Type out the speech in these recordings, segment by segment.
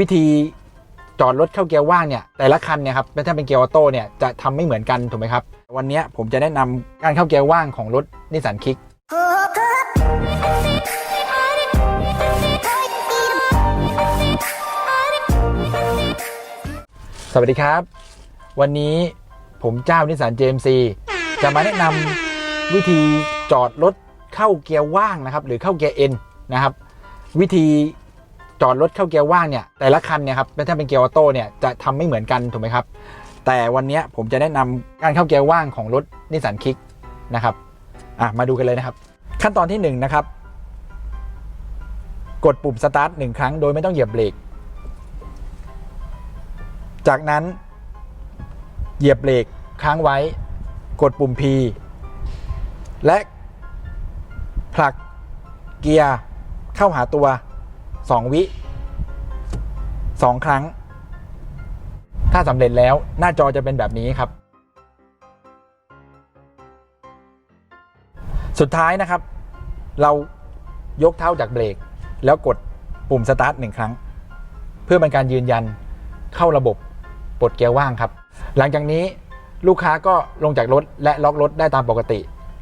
วิธีจอดรถเข้าเกียร์ว่างเนี่ยแต่ละคันเนี่ยครับถ้าเป็นเกียร์ออโต้เนี่ยจะทำไม่เหมือนกันถูกไหมครับวันนี้ผมจะแนะนำการเข้าเกียร์ว่างของรถนิสสันคิกสวัสดีครับ วันนี้ผมเจ้านิสสัน JMC จะมาแนะนำวิธีจอดรถเข้าเกียร์ว่างนะครับ หรือเข้าเกียร์ N นะครับ วิธี จอดรถเข้าเกียร์ว่างเนี่ยแต่ละคันเนี่ยครับถ้าเป็นเกียร์ออโต้เนี่ยจะทำไม่เหมือนกันถูกไหมครับ แต่วันนี้ผมจะแนะนำการเข้าเกียร์ว่างของรถนิสสันคิกนะครับอะมาดูกันเลยนะครับ ขั้นตอนที่หนึ่งนะครับกดปุ่มสตาร์ทหนึ่งครั้งโดยไม่ต้องเหยียบเบรกจากนั้นเหยียบเบรกค้างไว้ กดปุ่ม P และผลักเกียร์เข้าหาตัว 2วิ2ครั้ง ถ้าสำเร็จแล้วหน้าจอจะเป็นแบบนี้ครับ สุดท้ายนะครับ เรายกเท้าจากเบรก แล้วกดปุ่มสตาร์ทหนึ่งครั้ง เพื่อเป็นการยืนยันเข้าระบบปลดเกียร์ว่างครับ หลังจากนี้ลูกค้าก็ลงจากรถและล็อกรถได้ตามปกติ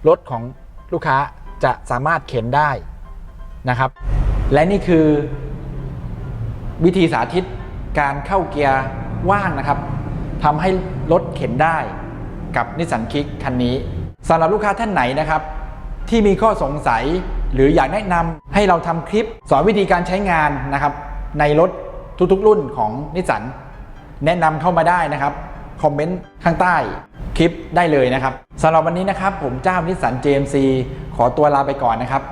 รถของลูกค้าจะสามารถเข็นได้นะครับ และนี่คือวิธีสาธิตการเข้าเกียร์ว่างนะครับทำให้รถเข็นได้กับนิสสันคิกคันนี้สำหรับลูกค้าท่านไหนนะครับ ที่มีข้อสงสัยหรืออยากแนะนำให้เราทำคลิป สอนวิธีการใช้งานนะครับ ในรถทุกๆรุ่นของนิสสันแนะนำเข้ามาได้นะครับ คอมเมนต์ข้างใต้คลิปได้เลยนะครับสำหรับวันนี้นะครับ ผมเจ้านิสสัน JMC ขอตัวลาไปก่อนนะครับ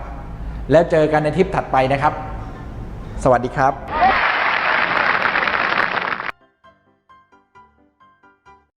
แล้วเจอกันในทริปถัดไปนะครับ สวัสดีครับ